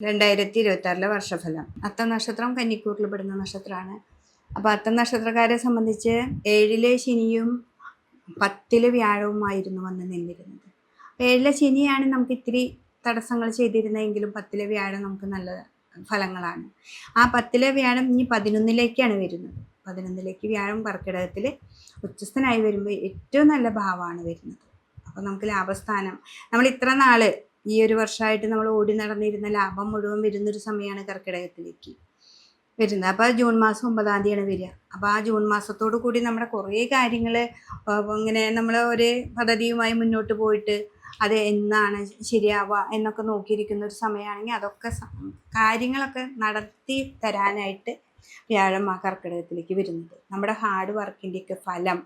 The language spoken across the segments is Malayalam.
രണ്ടായിരത്തി ഇരുപത്തി വർഷഫലം. അത്ത നക്ഷത്രം കന്നിക്കൂറിൽ പെടുന്ന നക്ഷത്രമാണ്. അപ്പോൾ അത്ത നക്ഷത്രക്കാരെ സംബന്ധിച്ച് ഏഴിലെ ശനിയും പത്തിലെ വ്യാഴവുമായിരുന്നു വന്ന് നിന്നിരുന്നത്. ഏഴിലെ ശനിയാണ് നമുക്ക് ഇത്തിരി തടസ്സങ്ങൾ ചെയ്തിരുന്നതെങ്കിലും പത്തിലെ വ്യാഴം നമുക്ക് നല്ല ഫലങ്ങളാണ്. ആ പത്തിലെ വ്യാഴം ഇനി പതിനൊന്നിലേക്കാണ് വരുന്നത്. പതിനൊന്നിലേക്ക് വ്യാഴം കർക്കിടകത്തിൽ ഉച്ചസ്ഥനായി വരുമ്പോൾ ഏറ്റവും നല്ല ഭാവമാണ് വരുന്നത്. അപ്പോൾ നമുക്ക് ലാഭസ്ഥാനം നമ്മൾ ഇത്ര നാൾ ഈ ഒരു വർഷമായിട്ട് നമ്മൾ ഓടി നടന്നിരുന്ന ലാഭം മുഴുവൻ വരുന്നൊരു സമയമാണ് കർക്കിടകത്തിലേക്ക് വരുന്നത്. അപ്പോൾ ജൂൺ മാസം ഒമ്പതാം തീയതിയാണ് വരിക. അപ്പോൾ ആ ജൂൺ മാസത്തോടു കൂടി നമ്മുടെ കുറേ കാര്യങ്ങൾ ഇങ്ങനെ നമ്മൾ ഒരു പദ്ധതിയുമായി മുന്നോട്ട് പോയിട്ട് അത് എന്നാണ് ശരിയാവുക എന്നൊക്കെ നോക്കിയിരിക്കുന്ന ഒരു സമയമാണെങ്കിൽ അതൊക്കെ കാര്യങ്ങളൊക്കെ നടത്തി തരാനായിട്ട് വ്യാഴം ആ കർക്കിടകത്തിലേക്ക് വരുന്നത്. നമ്മുടെ ഹാർഡ് വർക്കിന്റെയൊക്കെ ഫലം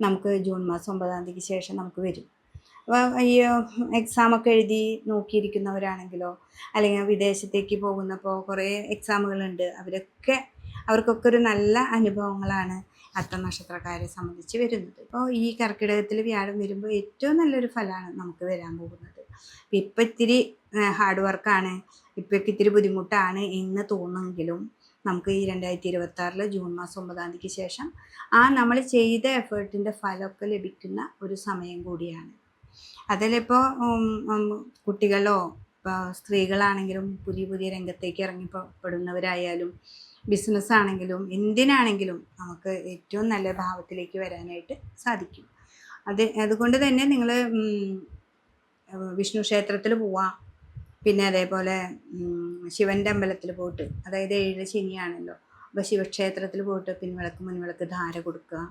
നമുക്ക് ജൂൺ മാസം ഒമ്പതാം തീയതിക്ക് ശേഷം നമുക്ക് വരും. ഈ എക്സാമൊക്കെ എഴുതി നോക്കിയിരിക്കുന്നവരാണെങ്കിലോ അല്ലെങ്കിൽ വിദേശത്തേക്ക് പോകുന്നപ്പോൾ കുറേ എക്സാമുകളുണ്ട് അവരൊക്കെ അവർക്കൊക്കെ ഒരു നല്ല അനുഭവങ്ങളാണ് അത്ത നക്ഷത്രക്കാരെ സംബന്ധിച്ച് വരുന്നത്. അപ്പോൾ ഈ കർക്കിടകത്തിൽ വ്യാഴം വരുമ്പോൾ ഏറ്റവും നല്ലൊരു ഫലമാണ് നമുക്ക് വരാൻ പോകുന്നത്. ഇപ്പം ഇത്തിരി ഹാർഡ് വർക്കാണ് ഇപ്പോഴൊക്കെ ഇത്തിരി ബുദ്ധിമുട്ടാണ് എന്ന് തോന്നുമെങ്കിലും നമുക്ക് ഈ രണ്ടായിരത്തി ഇരുപത്തി ആറിൽ ജൂൺ മാസം ഒമ്പതാം തീയതിക്ക് ശേഷം ആ നമ്മൾ ചെയ്ത എഫേർട്ടിന്റെ ഫലമൊക്കെ ലഭിക്കുന്ന ഒരു സമയം കൂടിയാണ്. അതിലിപ്പോൾ കുട്ടികളോ സ്ത്രീകളാണെങ്കിലും പുതിയ പുതിയ രംഗത്തേക്ക് ഇറങ്ങിപ്പെടുന്നവരായാലും ബിസിനസ് ആണെങ്കിലും എന്തിനാണെങ്കിലും നമുക്ക് ഏറ്റവും നല്ല ഭാവത്തിലേക്ക് വരാനായിട്ട് സാധിക്കും. അത് അതുകൊണ്ട് തന്നെ നിങ്ങൾ വിഷ്ണു ക്ഷേത്രത്തിൽ പോവാം. പിന്നെ അതേപോലെ ശിവന്റെ അമ്പലത്തിൽ പോയിട്ട് അതായത് ഏഴ് ശനിയാണല്ലോ. അപ്പോൾ ശിവക്ഷേത്രത്തിൽ പോയിട്ട് പിൻവിളക്ക് മുൻവിളക്ക് ധാര കൊടുക്കുക.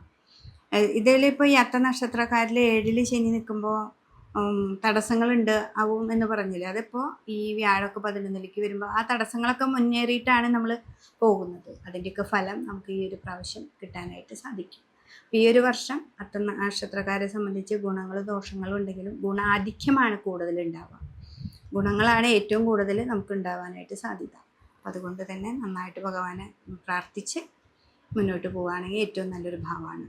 ഇതിലിപ്പോൾ ഈ അത്ത നക്ഷത്രക്കാരിൽ ഏഴിൽ ശനി നിൽക്കുമ്പോൾ തടസ്സങ്ങളുണ്ട് ആവും എന്ന് പറഞ്ഞില്ല? അതിപ്പോൾ ഈ വ്യാഴമൊക്കെ പതിനൊന്നിലേക്ക് വരുമ്പോൾ ആ തടസ്സങ്ങളൊക്കെ മുന്നേറിയിട്ടാണ് നമ്മൾ പോകുന്നത്. അതിന്റെയൊക്കെ ഫലം നമുക്ക് ഈ ഒരു പ്രാവശ്യം കിട്ടാനായിട്ട് സാധിക്കും. ഈ ഒരു വർഷം അത്ത നക്ഷത്രക്കാരെ സംബന്ധിച്ച് ഗുണങ്ങളും ദോഷങ്ങളും ഉണ്ടെങ്കിലും ഗുണാധിക്യമാണ് കൂടുതൽ ഉണ്ടാവുക ഗുണങ്ങളാണ് ഏറ്റവും കൂടുതൽ നമുക്ക് ഉണ്ടാവാനായിട്ട് സാധ്യത. അതുകൊണ്ട് തന്നെ നന്നായിട്ട് ഭഗവാനെ പ്രാർത്ഥിച്ച് മുന്നോട്ട് പോവുകയാണെങ്കിൽ ഏറ്റവും നല്ലൊരു ഭാവമാണ്.